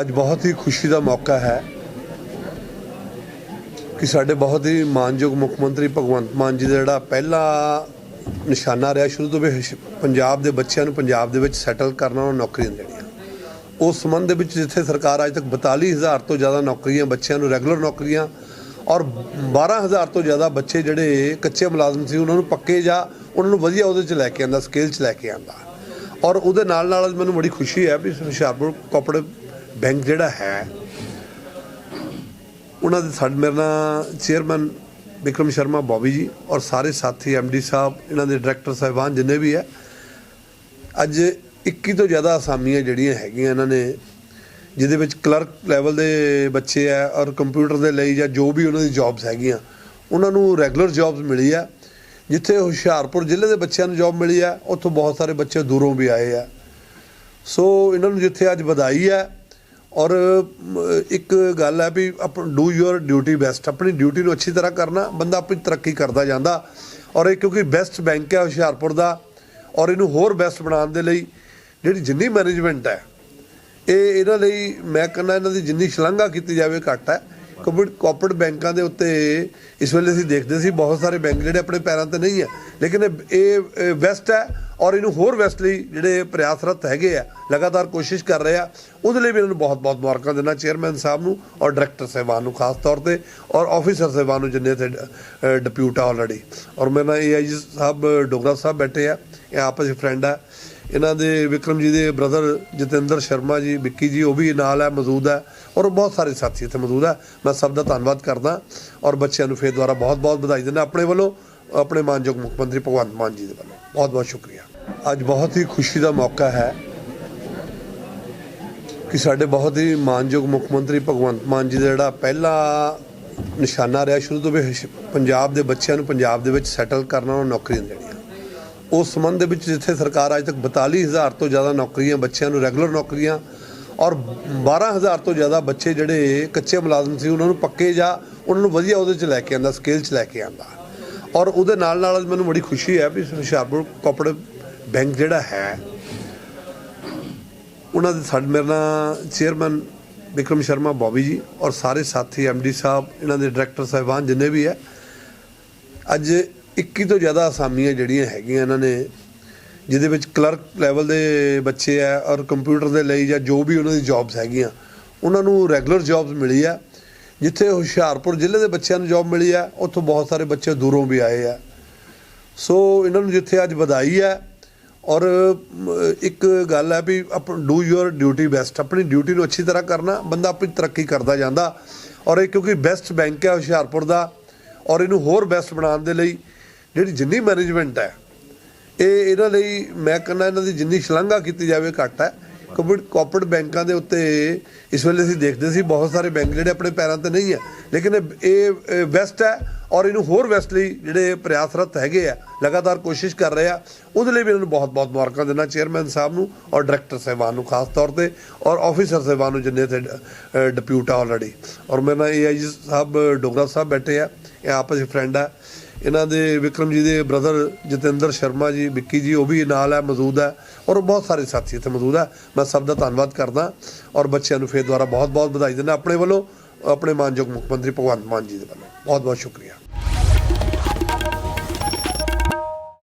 ਅੱਜ ਬਹੁਤ ਹੀ ਖੁਸ਼ੀ ਦਾ ਮੌਕਾ ਹੈ ਕਿ ਸਾਡੇ ਬਹੁਤ ਹੀ ਮਾਨਯੋਗ ਮੁੱਖ ਮੰਤਰੀ ਭਗਵੰਤ ਮਾਨ ਜੀ ਦਾ ਜਿਹੜਾ ਪਹਿਲਾ ਨਿਸ਼ਾਨਾ ਰਿਹਾ, ਸ਼ੁਰੂ ਤੋਂ ਵੀ ਪੰਜਾਬ ਦੇ ਬੱਚਿਆਂ ਨੂੰ ਪੰਜਾਬ ਦੇ ਵਿੱਚ ਸੈਟਲ ਕਰਨਾ, ਉਹਨਾਂ ਨੌਕਰੀਆਂ ਦੇਣੀਆਂ। ਉਸ ਸੰਬੰਧ ਦੇ ਵਿੱਚ ਜਿੱਥੇ ਸਰਕਾਰ ਅੱਜ ਤੱਕ 42000 ਤੋਂ ਜ਼ਿਆਦਾ ਨੌਕਰੀਆਂ, ਬੱਚਿਆਂ ਨੂੰ ਰੈਗੂਲਰ ਨੌਕਰੀਆਂ ਔਰ 12000 ਤੋਂ ਜ਼ਿਆਦਾ ਬੱਚੇ ਜਿਹੜੇ ਕੱਚੇ ਮੁਲਾਜ਼ਮ ਸੀ, ਉਹਨਾਂ ਨੂੰ ਪੱਕੇ ਜਾਂ ਉਹਨਾਂ ਨੂੰ ਵਧੀਆ ਉਹਦੇ 'ਚ ਲੈ ਕੇ ਆਂਦਾ ਸਕੇਲ 'ਚ ਲੈ ਕੇ ਆਂਦਾ। ਔਰ ਉਹਦੇ ਨਾਲ ਨਾਲ ਮੈਨੂੰ ਬੜੀ ਖੁਸ਼ੀ ਹੈ ਵੀ ਹੁਸ਼ਿਆਰਪੁਰ ਕੋਆਪਰੇਟਿਵ ਬੈਂਕ ਜਿਹੜਾ ਹੈ, ਉਹਨਾਂ ਦੇ ਸਾਡੇ ਮੇਰੇ ਨਾਲ ਚੇਅਰਮੈਨ ਵਿਕਰਮ ਸ਼ਰਮਾ ਬੋਬੀ ਜੀ ਔਰ ਸਾਰੇ ਸਾਥੀ ਐਮਡੀ ਸਾਹਿਬ, ਇਹਨਾਂ ਦੇ ਡਾਇਰੈਕਟਰ ਸਾਹਿਬਾਨ ਜਿੰਨੇ ਵੀ ਹੈ, ਅੱਜ 21 ਤੋਂ ਜ਼ਿਆਦਾ ਅਸਾਮੀਆਂ ਜਿਹੜੀਆਂ ਹੈਗੀਆਂ ਇਹਨਾਂ ਨੇ, ਜਿਹਦੇ ਵਿੱਚ ਕਲਰਕ ਲੈਵਲ ਦੇ ਬੱਚੇ ਆ ਔਰ ਕੰਪਿਊਟਰ ਦੇ ਲਈ ਜਾਂ ਜੋ ਵੀ ਉਹਨਾਂ ਦੀ ਜੌਬਸ ਹੈਗੀਆਂ, ਉਹਨਾਂ ਨੂੰ ਰੈਗੂਲਰ ਜੌਬਸ ਮਿਲੀ ਆ ਜਿੱਥੇ ਹੁਸ਼ਿਆਰਪੁਰ ਜ਼ਿਲ੍ਹੇ ਦੇ ਬੱਚਿਆਂ ਨੂੰ ਜੌਬ ਮਿਲੀ ਆ ਉੱਥੋਂ ਬਹੁਤ ਸਾਰੇ ਬੱਚੇ ਦੂਰੋਂ ਵੀ ਆਏ ਆ ਸੋ ਇਹਨਾਂ ਨੂੰ ਜਿੱਥੇ ਅੱਜ ਵਧਾਈ ਹੈ ਔਰ ਇੱਕ ਗੱਲ ਹੈ ਵੀ ਆਪਣ ਡੂ ਯੂਅਰ ਡਿਊਟੀ ਬੈਸਟ ਆਪਣੀ ਡਿਊਟੀ ਨੂੰ ਅੱਛੀ ਤਰ੍ਹਾਂ ਕਰਨਾ, ਬੰਦਾ ਆਪਣੀ ਤਰੱਕੀ ਕਰਦਾ ਜਾਂਦਾ। ਔਰ ਇਹ ਕਿਉਂਕਿ ਬੈਸਟ ਬੈਂਕ ਹੈ ਹੁਸ਼ਿਆਰਪੁਰ ਦਾ, ਔਰ ਇਹਨੂੰ ਹੋਰ ਬੈਸਟ ਬਣਾਉਣ ਦੇ ਲਈ ਜਿਹੜੀ ਜਿੰਨੀ ਮੈਨੇਜਮੈਂਟ ਹੈ, ਇਹ ਇਹਨਾਂ ਲਈ ਮੈਂ ਕਹਿੰਦਾ ਇਹਨਾਂ ਦੀ ਜਿੰਨੀ ਸ਼ਲਾਘਾ ਕੀਤੀ ਜਾਵੇ ਘੱਟ ਹੈ। ਕੋਵਿਡ ਕੋਆਪਰੇਟ ਬੈਂਕਾਂ ਦੇ ਉੱਤੇ ਇਸ ਵੇਲੇ ਅਸੀਂ ਦੇਖਦੇ ਸੀ ਬਹੁਤ ਸਾਰੇ ਬੈਂਕ ਜਿਹੜੇ ਆਪਣੇ ਪੈਰਾਂ ਤੇ ਨਹੀਂ ਹੈ, ਲੇਕਿਨ ਇਹ- ਬੈਸਟ ਹੈ। ਔਰ ਇਹਨੂੰ ਹੋਰ ਵੈਸਟ ਲਈ ਜਿਹੜੇ ਪ੍ਰਯਾਸਰਤ ਹੈਗੇ ਆ, ਲਗਾਤਾਰ ਕੋਸ਼ਿਸ਼ ਕਰ ਰਹੇ ਆ, ਉਹਦੇ ਲਈ ਵੀ ਇਹਨਾਂ ਨੂੰ ਬਹੁਤ ਬਹੁਤ ਮੁਬਾਰਕਾਂ ਦਿੰਦਾ ਚੇਅਰਮੈਨ ਸਾਹਿਬ ਨੂੰ ਔਰ ਡਾਇਰੈਕਟਰ ਸਾਹਿਬਾਨ ਨੂੰ ਖਾਸ ਤੌਰ ਤੇ ਔਰ ਆਫੀਸਰ ਸਾਹਿਬਾਨ ਨੂੰ ਜਿੰਨੇ ਤੇ ਡਿਪਿਊਟ ਆ ਆਲਰੇਡੀ ਔਰ ਮੇਰੇ ਨਾਲ ਏਆਈਜੀ ਸਾਹਿਬ, ਡੋਗਰਾ ਸਾਹਿਬ ਬੈਠੇ ਆ, ਇਹ ਆਪਸ ਵਿੱਚ ਫਰੈਂਡ ਆ। ਇਹਨਾਂ ਦੇ ਵਿਕਰਮ ਜੀ ਦੇ ਬ੍ਰਦਰ ਜਤਿੰਦਰ ਸ਼ਰਮਾ ਜੀ, ਵਿੱਕੀ ਜੀ, ਉਹ ਵੀ ਨਾਲ ਹੈ ਮੌਜੂਦ ਹੈ ਔਰ ਬਹੁਤ ਸਾਰੇ ਸਾਥੀ ਇੱਥੇ ਮੌਜੂਦ ਹੈ ਮੈਂ ਸਭ ਦਾ ਧੰਨਵਾਦ ਕਰਦਾ ਔਰ ਬੱਚਿਆਂ ਨੂੰ ਫੇਰ ਦੁਆਰਾ ਬਹੁਤ ਬਹੁਤ ਵਧਾਈ ਦਿੰਦਾ ਆਪਣੇ ਵੱਲੋਂ। ਆਪਣੇ ਮਾਨਯੋਗ ਮੁੱਖ ਮੰਤਰੀ ਭਗਵੰਤ ਮਾਨ ਜੀ ਦੇ ਵੱਲੋਂ। ਬਹੁਤ ਬਹੁਤ ਸ਼ੁਕਰੀਆ। ਅੱਜ ਬਹੁਤ ਹੀ ਖੁਸ਼ੀ ਦਾ ਮੌਕਾ ਹੈ ਕਿ ਸਾਡੇ ਬਹੁਤ ਹੀ ਮਾਨਯੋਗ ਮੁੱਖ ਮੰਤਰੀ ਭਗਵੰਤ ਮਾਨ ਜੀ ਦਾ ਜਿਹੜਾ ਪਹਿਲਾ ਨਿਸ਼ਾਨਾ ਰਿਹਾ ਸ਼ੁਰੂ ਤੋਂ ਵੀ ਪੰਜਾਬ ਦੇ ਬੱਚਿਆਂ ਨੂੰ ਪੰਜਾਬ ਦੇ ਵਿੱਚ ਸੈਟਲ ਕਰਨਾ, ਉਹਨਾਂ ਨੌਕਰੀਆਂ ਦੇਣੀਆਂ। ਉਸ ਸੰਬੰਧ ਦੇ ਵਿੱਚ ਜਿੱਥੇ ਸਰਕਾਰ ਅੱਜ ਤੱਕ 42000 ਤੋਂ ਜ਼ਿਆਦਾ ਨੌਕਰੀਆਂ, ਬੱਚਿਆਂ ਨੂੰ ਰੈਗੂਲਰ ਨੌਕਰੀਆਂ ਔਰ 12000 ਤੋਂ ਜ਼ਿਆਦਾ ਬੱਚੇ ਜਿਹੜੇ ਕੱਚੇ ਮੁਲਾਜ਼ਮ ਸੀ, ਉਹਨਾਂ ਨੂੰ ਪੱਕੇ ਜਾਂ ਉਹਨਾਂ ਨੂੰ ਵਧੀਆ ਉਹਦੇ 'ਚ ਲੈ ਕੇ ਆਂਦਾ, ਸਕੇਲ 'ਚ ਲੈ ਕੇ ਆਂਦਾ। ਔਰ ਉਹਦੇ ਨਾਲ ਨਾਲ ਮੈਨੂੰ ਬੜੀ ਖੁਸ਼ੀ ਹੈ ਵੀ ਹੁਸ਼ਿਆਰਪੁਰ ਕੋਆਪਰੇਟਿਵ ਬੈਂਕ ਜਿਹੜਾ ਹੈ, ਉਹਨਾਂ ਦੇ ਸਾਡੇ, ਮੇਰੇ ਨਾਲ ਚੇਅਰਮੈਨ ਵਿਕਰਮ ਸ਼ਰਮਾ ਬੋਬੀ ਜੀ ਔਰ ਸਾਰੇ ਸਾਥੀ ਐਮਡੀ ਸਾਹਿਬ, ਇਹਨਾਂ ਦੇ ਡਾਇਰੈਕਟਰ ਸਾਹਿਬਾਨ ਜਿੰਨੇ ਵੀ ਹੈ, ਅੱਜ 21 ਤੋਂ ਜ਼ਿਆਦਾ ਅਸਾਮੀਆਂ ਜਿਹੜੀਆਂ ਹੈਗੀਆਂ ਇਹਨਾਂ ਨੇ, ਜਿਹਦੇ ਵਿੱਚ ਕਲਰਕ ਲੈਵਲ ਦੇ ਬੱਚੇ ਆ ਔਰ ਕੰਪਿਊਟਰ ਦੇ ਲਈ ਜਾਂ ਜੋ ਵੀ ਉਹਨਾਂ ਦੀ ਜੌਬਸ ਹੈਗੀਆਂ, ਉਹਨਾਂ ਨੂੰ ਰੈਗੂਲਰ ਜੌਬਸ ਮਿਲੀ ਆ ਜਿੱਥੇ ਹੁਸ਼ਿਆਰਪੁਰ ਜ਼ਿਲ੍ਹੇ ਦੇ ਬੱਚਿਆਂ ਨੂੰ ਜੌਬ ਮਿਲੀ ਹੈ, ਉੱਥੋਂ ਬਹੁਤ ਸਾਰੇ ਬੱਚੇ ਦੂਰੋਂ ਵੀ ਆਏ ਆ। ਸੋ ਇਹਨਾਂ ਨੂੰ ਜਿੱਥੇ ਅੱਜ ਵਧਾਈ ਹੈ, ਔਰ ਇੱਕ ਗੱਲ ਹੈ ਵੀ ਆਪਣ ਡੂ ਯੂਅਰ ਡਿਊਟੀ ਬੈਸਟ ਆਪਣੀ ਡਿਊਟੀ ਨੂੰ ਅੱਛੀ ਤਰ੍ਹਾਂ ਕਰਨਾ, ਬੰਦਾ ਆਪਣੀ ਤਰੱਕੀ ਕਰਦਾ ਜਾਂਦਾ, ਔਰ ਇਹ ਕਿਉਂਕਿ ਬੈਸਟ ਬੈਂਕ ਹੈ ਹੁਸ਼ਿਆਰਪੁਰ ਦਾ, ਔਰ ਇਹਨੂੰ ਹੋਰ ਬੈਸਟ ਬਣਾਉਣ ਦੇ ਲਈ ਜਿਹੜੀ ਜਿੰਨੀ ਮੈਨੇਜਮੈਂਟ ਹੈ, ਇਹ, ਇਹਨਾਂ ਲਈ ਮੈਂ ਕਹਿੰਦਾ ਇਹਨਾਂ ਦੀ ਜਿੰਨੀ ਸ਼ਲਾਘਾ ਕੀਤੀ ਜਾਵੇ ਘੱਟ ਹੈ। ਕੋਆਪਰੇਟ ਬੈਂਕਾਂ ਦੇ ਉੱਤੇ ਇਸ ਵੇਲੇ ਅਸੀਂ ਦੇਖਦੇ ਸੀ ਬਹੁਤ ਸਾਰੇ ਬੈਂਕ ਜਿਹੜੇ ਆਪਣੇ ਪੈਰਾਂ ਤੇ ਨਹੀਂ ਹੈ ਲੇਕਿਨ ਇਹ- ਵੈਸਟ ਹੈ ਔਰ ਇਹਨੂੰ ਹੋਰ ਵੈਸਟ ਲਈ ਜਿਹੜੇ ਪ੍ਰਯਾਸਰਤ ਹੈਗੇ ਆ, ਲਗਾਤਾਰ ਕੋਸ਼ਿਸ਼ ਕਰ ਰਹੇ ਆ, ਉਹਦੇ ਲਈ ਵੀ ਇਹਨਾਂ ਨੂੰ ਬਹੁਤ ਬਹੁਤ ਮੁਬਾਰਕਾਂ ਦੇਣਾ ਚੇਅਰਮੈਨ ਸਾਹਿਬ ਨੂੰ ਔਰ ਡਾਇਰੈਕਟਰ ਸਾਹਿਬਾਨ ਨੂੰ ਖਾਸ ਤੌਰ ਤੇ ਔਰ ਆਫੀਸਰ ਸਾਹਿਬਾਨ ਨੂੰ ਜਿੰਨੇ ਤੇ ਡਿਪਿਊਟ ਆ ਆਲਰੇਡੀ ਔਰ ਮੇਰੇ ਨਾਲ ਏਆਈਜੀ ਸਾਹਿਬ, ਡੋਗਰਾ ਸਾਹਿਬ ਬੈਠੇ ਆ, ਇਹ ਆਪਸ ਵਿੱਚ ਫਰੈਂਡ ਆ। ਇਹਨਾਂ ਦੇ ਵਿਕਰਮ ਜੀ ਦੇ ਬ੍ਰਦਰ ਜਤਿੰਦਰ ਸ਼ਰਮਾ ਜੀ, ਵਿੱਕੀ ਜੀ, ਉਹ ਵੀ ਨਾਲ ਹੈ, ਮੌਜੂਦ ਹੈ ਔਰ ਬਹੁਤ ਸਾਰੇ ਸਾਥੀ ਇੱਥੇ ਮੌਜੂਦ ਹੈ। ਮੈਂ ਸਭ ਦਾ ਧੰਨਵਾਦ ਕਰਦਾ ਔਰ ਬੱਚਿਆਂ ਨੂੰ ਫੇਰ ਦੁਆਰਾ ਬਹੁਤ ਬਹੁਤ ਵਧਾਈ ਦਿੰਦਾ ਆਪਣੇ ਵੱਲੋਂ, ਆਪਣੇ ਮਾਨਯੋਗ ਮੁੱਖ ਮੰਤਰੀ ਭਗਵੰਤ ਮਾਨ ਜੀ ਦੇ ਵੱਲੋਂ। ਬਹੁਤ ਬਹੁਤ ਸ਼ੁਕਰੀਆ।